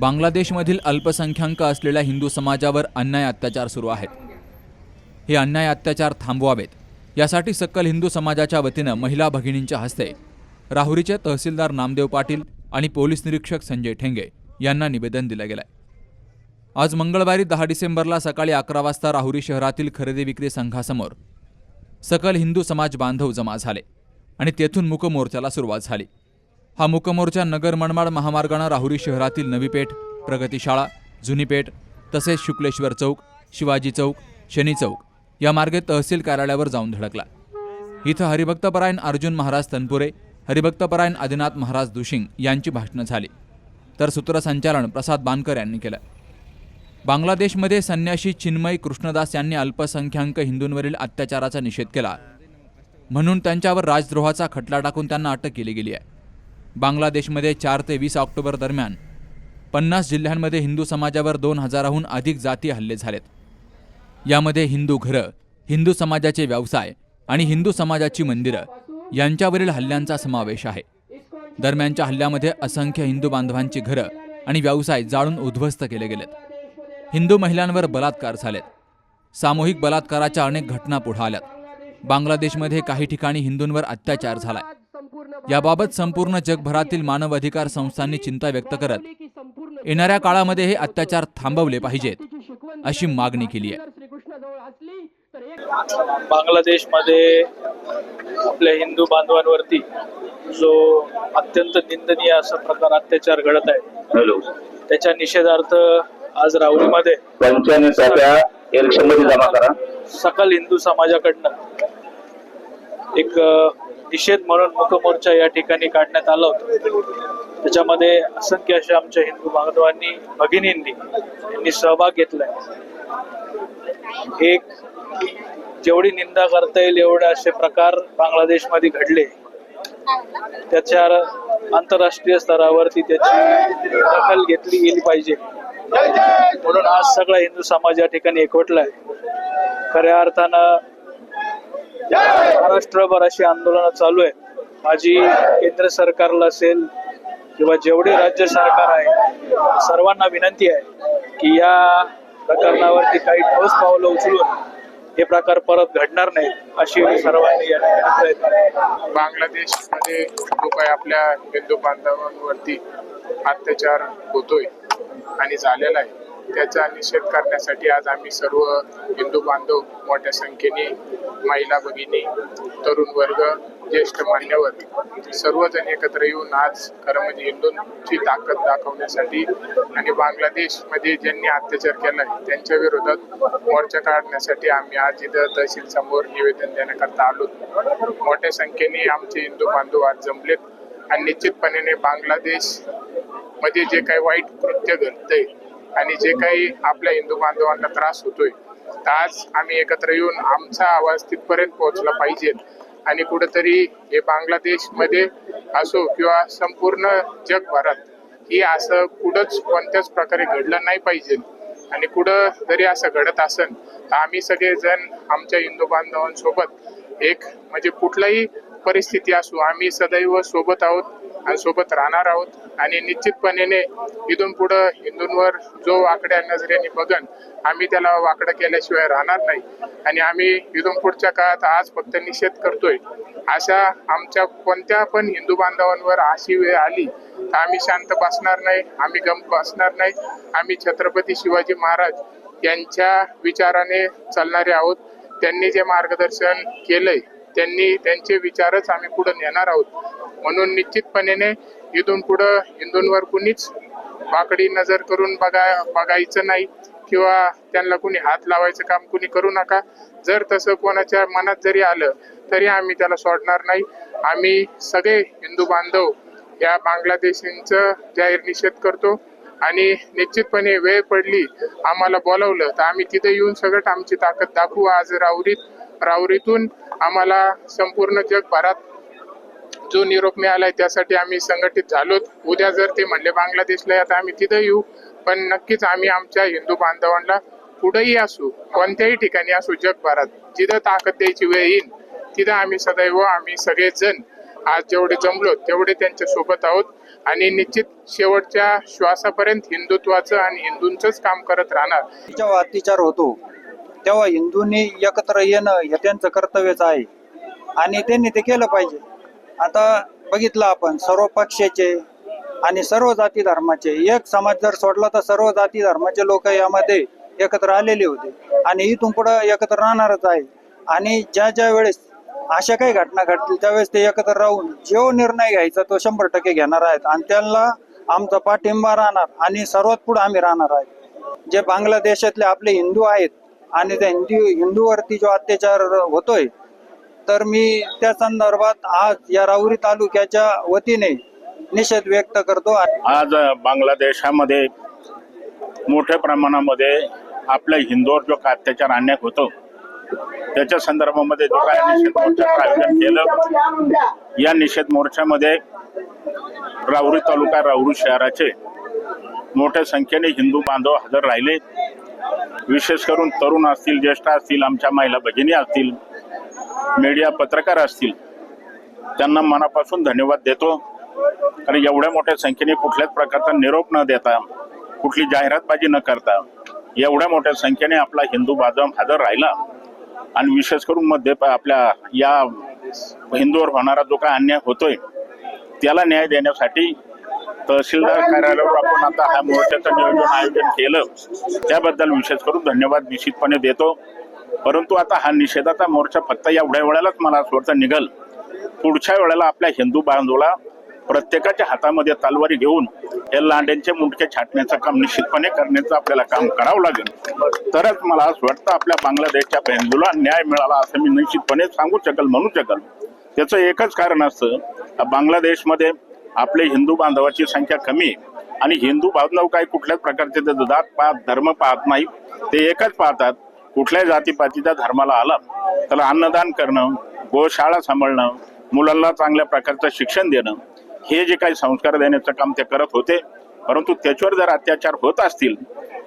बांगलादेशमधील अल्पसंख्याक असलेल्या हिंदू समाजावर अन्याय अत्याचार सुरू आहेत. हे अन्याय अत्याचार थांबवावेत. यासाठी सकल हिंदू समाजाच्या वतीनं महिला भगिनींच्या हस्ते राहुरीचे तहसीलदार नामदेव पाटील आणि पोलीस निरीक्षक संजय ठेंगे यांना निवेदन दिलं गेलंय. आज मंगळवारी दहा डिसेंबरला सकाळी अकरा वाजता राहुरी शहरातील खरेदी विक्री संघासमोर सकल हिंदू समाज बांधव जमा झाले आणि तेथून मूकमोर्चाला सुरुवात झाली. हा मुकमोर्चा नगर मनमाड महामार्गानं राहुरी शहरातील नवी पेठ प्रगतीशाळा जुनी पेठ तसेच शुक्लेश्वर चौक शिवाजी चौक शनी चौक या मार्गे तहसील कार्यालयावर जाऊन धडकला. इथं हरिभक्तपरायण अर्जुन महाराज तनपुरे हरिभक्तपरायण आदिनाथ महाराज दुशिंग यांची भाषणं झाली. तर सूत्रसंचालन प्रसाद बानकर यांनी केलं. बांगलादेशमध्ये संन्याशी चिन्मय कृष्णदास यांनी अल्पसंख्याक हिंदूंवरील अत्याचाराचा निषेध केला. म्हणून त्यांच्यावर राजद्रोहाचा खटला टाकून त्यांना अटक केली गेली आहे. बांगलादेशमध्ये चार ते वीस ऑक्टोबर दरम्यान पन्नास जिल्ह्यांमध्ये हिंदू समाजावर दोन हजाराहून अधिक जाती हल्ले झालेत. यामध्ये हिंदू घरं हिंदू समाजाचे व्यवसाय आणि हिंदू समाजाची मंदिरं यांच्यावरील हल्ल्यांचा समावेश आहे. दरम्यानच्या हल्ल्यामध्ये असंख्य हिंदू बांधवांची घरं आणि व्यवसाय जाळून उद्ध्वस्त केले गेलेत. हिंदू महिलांवर बलात्कार झालेत. सामूहिक बलात्काराच्या अनेक घटना पुढे आल्यात. बांगलादेशमध्ये काही ठिकाणी हिंदूंवर अत्याचार झालाय. याबाबत संपूर्ण जगभरातील मानव अधिकार संस्थांनी चिंता व्यक्त करत येणाऱ्या काळामध्ये हे अत्याचार थांबवले पाहिजेत अशी मागणी केली आहे. बांगलादेशमध्ये आपल्या हिंदू बांधवांवरती जो अत्यंत निंदनीय असा प्रकार अत्याचार घडत आहे हॅलो. त्याच्या निषेधार्थ आज राहुरीमध्ये पंच्याण्णव साध्या इलेक्शनमध्ये जमा करा. सकल हिंदू समाजाकडनं एक निषेध म्हणून मुकमोर्चा या ठिकाणी काढण्यात आला होता. त्याच्यामध्ये असंख्य अशा आमच्या हिंदू बांधवांनी भगिनींनी यांनी सहभाग घेतलाय. एक जेवढी निंदा करता येईल एवढे असे प्रकार बांगलादेशमध्ये घडले. त्याच्या आंतरराष्ट्रीय स्तरावरती त्याची दखल घेतली गेली पाहिजे. म्हणून आज सगळा हिंदू समाज या ठिकाणी एकवटलाय. खऱ्या अर्थानं महाराष्ट्रभर अशी आंदोलनं चालू आहेत. माझी केंद्र सरकारला असेल किंवा जेवढे राज्य सरकार आहे सर्वांना विनंती आहे की या प्रकरणावरती काही ठोस पावलं उचलून हे प्रकार परत घडणार नाहीत अशी सर्वांनी या ठिकाणी प्रयत्न बांगलादेशमध्ये जो काही आपल्या हिंदू बांधवांवरती अत्याचार होतोय आणि झालेला आहे. त्याचा निषेध करण्यासाठी आज आम्ही सर्व हिंदू बांधव मोठ्या संख्येने महिला भगिनी तरुण वर्ग ज्येष्ठ मान्यवर सर्वजण एकत्र येऊन आज खरं म्हणजे हिंदूंची ताकद दाखवण्यासाठी आणि बांगलादेशमध्ये ज्यांनी अत्याचार केलाय त्यांच्या विरोधात मोर्चा काढण्यासाठी आम्ही आज इथं तहसील समोर निवेदन देण्याकरता आलो. मोठ्या संख्येने आमचे हिंदू बांधव आज जमलेत. आणि निश्चितपणे बांगलादेशमध्ये जे काही वाईट कृत्य घडतंय आणि जे काही आपल्या हिंदू बांधवांना त्रास होतोय तर आज आम्ही एकत्र येऊन आमचा आवाज तिथपर्यंत पोहोचला पाहिजे. आणि कुठंतरी हे बांगलादेशमध्ये असो किंवा संपूर्ण जगभरात ही असं कुठंच कोणत्याच प्रकारे घडलं नाही पाहिजे. आणि कुठं जरी असं घडत असेल तर आम्ही सगळेजण आमच्या हिंदू बांधवांसोबत एक म्हणजे कुठलाही परिस्थिती असो आम्ही सदैव सोबत आहोत. सोबत राहणार आहोत. आणि निश्चितपणे इथून पुढं हिंदूंवर जो वाकड्या नजरेने बघन आम्ही त्याला वाकडं केल्याशिवाय राहणार नाही. आणि आम्ही इथून पुढच्या काळात आज फक्त निषेध करतोय. अशा आमच्या कोणत्या पण हिंदू बांधवांवर अशी वेळ आली तर आम्ही शांत बसणार नाही आम्ही गम बसणार नाही. आम्ही छत्रपती शिवाजी महाराज यांच्या विचाराने चालणारे आहोत. त्यांनी जे मार्गदर्शन केलंय त्यांनी त्यांचे विचारच आम्ही पुढे नेणार आहोत. म्हणून निश्चितपणे इथून पुढं हिंदूंवर कुणीच बाकडी नजर करून बघा बघायचं नाही किंवा त्यांना कुणी हात लावायचं काम कुणी करू नका. जर तसं कोणाच्या मनात जरी आलं तरी आम्ही त्याला सोडणार नाही. आम्ही सगळे हिंदू बांधव या बांगलादेशींचं जाहीर निषेध करतो आणि निश्चितपणे वेळ पडली आम्हाला बोलावलं तर आम्ही तिथे येऊन सगळं आमची ताकद दाखवू. आज राऊरीत राऊरीतून आम्हाला संपूर्ण जगभरात जो निरोप मिळालाय त्यासाठी आम्ही संघटित झालोत. उद्या जर ते म्हणले बांगलादेशला या तर आम्ही तिथे येऊ. पण नक्कीच आम्ही आमच्या हिंदू बांधवांना कुठेही असू कोणत्याही ठिकाणी असू जगभरात. जिथं ताकद द्यायची वेळ येईल तिथं आम्ही सदैव आम्ही सगळेजण आज जेवढे जमलो तेवढे त्यांच्यासोबत आहोत. आणि निश्चित शेवटच्या श्वासापर्यंत हिंदुत्वाचं आणि हिंदूंचंच काम करत राहणार. जेव्हा अत्याचार होतो. तेव्हा हिंदूंनी एकत्र येणं हे त्यांचं कर्तव्यच आहे. आणि त्यांनी ते केलं पाहिजे. आता बघितलं आपण सर्व पक्षाचे आणि सर्व जाती धर्माचे. एक समाज जर सोडला तर सर्व जाती धर्माचे लोक यामध्ये एकत्र आलेले होते. आणि इथून पुढे एकत्र राहणारच आहे. आणि ज्या ज्या वेळेस अशा काही घटना घडतील त्यावेळेस ते एकत्र राहून जो निर्णय घ्यायचा तो शंभर टक्के घेणार आहेत. आणि त्यांना आमचा पाठिंबा राहणार आणि सर्वात पुढे आम्ही राहणार आहे. जे बांगलादेशातले आपले हिंदू आहेत आणि त्या हिंदू हिंदूवरती जो अत्याचार होतोय तर मी त्या संदर्भात आज या राऊरी तालुक्याच्या वतीने निषेध व्यक्त करतो. आज बांगलादेशामध्ये मोठ्या प्रमाणामध्ये आपल्या हिंदूवर जो का अत्याचार अन्याय होतो त्याच्या संदर्भामध्ये जो काय निषेध मोर्चाचं आयोजन केलं या निषेध मोर्चामध्ये राऊरी तालुका राऊरी शहराचे मोठ्या संख्येने हिंदू बांधव हजर राहिले. विशेष करून तरुण असतील ज्येष्ठ असतील आमच्या महिला भगिनी असतील मीडिया पत्रकार असतील त्यांना मनापासून धन्यवाद देतो. कारण एवढ्या मोठ्या संख्येने कुठल्याच प्रकारचा निरोप न देता कुठली जाहिरातबाजी न करता एवढ्या मोठ्या संख्येने आपला हिंदू बांधव हजर राहिला. आणि विशेष करून मध्ये प- आपल्या या हिंदूवर होणारा जो काय अन्याय होतोय त्याला न्याय देण्यासाठी तहसीलदार कार्यालयावर आपण आता हा मोर्चाचं नियोजन आयोजन केलं. त्याबद्दल विशेष करून धन्यवाद निश्चितपणे देतो. परंतु आता हा निषेधाचा मोर्चा फक्त एवढ्या वेळेलाच मला असं वाटतं निघल. पुढच्या वेळेला आपल्या हिंदू बांधवाला प्रत्येकाच्या हातामध्ये तलवारी घेऊन हे लांड्यांचे मुंडके छाटण्याचं काम निश्चितपणे करण्याचं आपल्याला काम करावं लागेल. तरच मला असं वाटतं आपल्या बांगलादेशच्या हिंदूला न्याय मिळाला असं मी निश्चितपणे सांगू शकल म्हणू शकल. त्याचं एकच कारण असतं बांगलादेशमध्ये आपले हिंदू बांधवाची संख्या कमी आहे आणि हिंदू बांधव काही कुठल्याच प्रकारचे ते जात पाहत धर्म पाहत नाही ते एकच पाहतात. कुठल्याही जातीपातीच्या धर्माला आला त्याला अन्नदान करणं गोशाळा सांभाळणं मुलांना चांगल्या प्रकारचं शिक्षण देणं हे जे काही संस्कार देण्याचं काम ते करत होते. परंतु त्याच्यावर जर अत्याचार होत असतील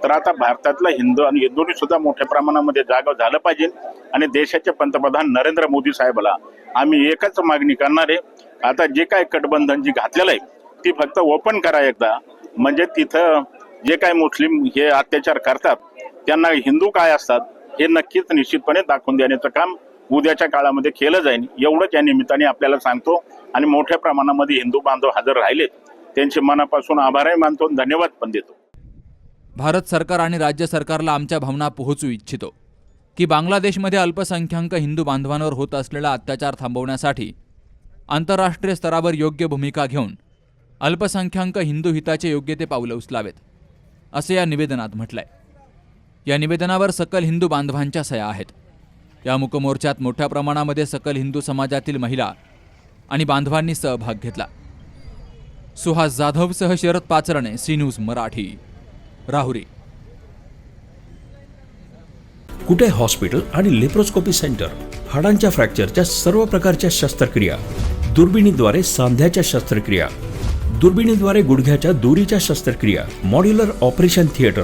तर आता भारतातला हिंदू आणि हिंदूंनी सुद्धा मोठ्या प्रमाणामध्ये जागा झालं पाहिजे. आणि देशाचे पंतप्रधान नरेंद्र मोदी साहेबाला आम्ही एकच मागणी करणार आहे. आता जे काय कटबंधन जी घातलेलं आहे ती फक्त ओपन करा एकदा. म्हणजे तिथं जे काय मुस्लिम हे अत्याचार करतात त्यांना हिंदू काय असतात हे नक्कीच निश्चितपणे दाखवून देण्याचं काम उद्याच्या काळामध्ये केलं जाईल. एवढंच या निमित्ताने आपल्याला सांगतो आणि मोठ्या प्रमाणामध्ये हिंदू बांधव हजर राहिलेत. त्यांचे मनापासून आभारही मानतो धन्यवाद पण देतो. भारत सरकार आणि राज्य सरकारला आमच्या भावना पोहोचू इच्छितो. की बांगलादेशमध्ये अल्पसंख्याक हिंदू बांधवांवर होत असलेला अत्याचार थांबवण्यासाठी आंतरराष्ट्रीय स्तरावर योग्य भूमिका घेऊन अल्पसंख्याक हिंदू हिताचे योग्य ते पावलं उचलावेत असे या निवेदनात म्हटलंय. या निवेदनावर सकल हिंदू बांधवांच्या सया आहेत. या मुकमोर्चात मोठ्या प्रमाणामध्ये सकल हिंदू समाजातील महिला आणि बांधवांनी सहभाग घेतला. Suhas जाधवसह Sharad Pacharne C news Marathi Rahuri. Kute hospital आणि लेप्रोस्कोपी सेंटर? हाडांच्या फ्रॅक्चरच्या सर्व प्रकारच्या शस्त्रक्रिया. दुर्बिणीद्वारे सांध्याच्या शस्त्रक्रिया. दुर्बिणीद्वारे गुडघ्याच्या दुरीच्या शस्त्रक्रिया. Modular operation theatre.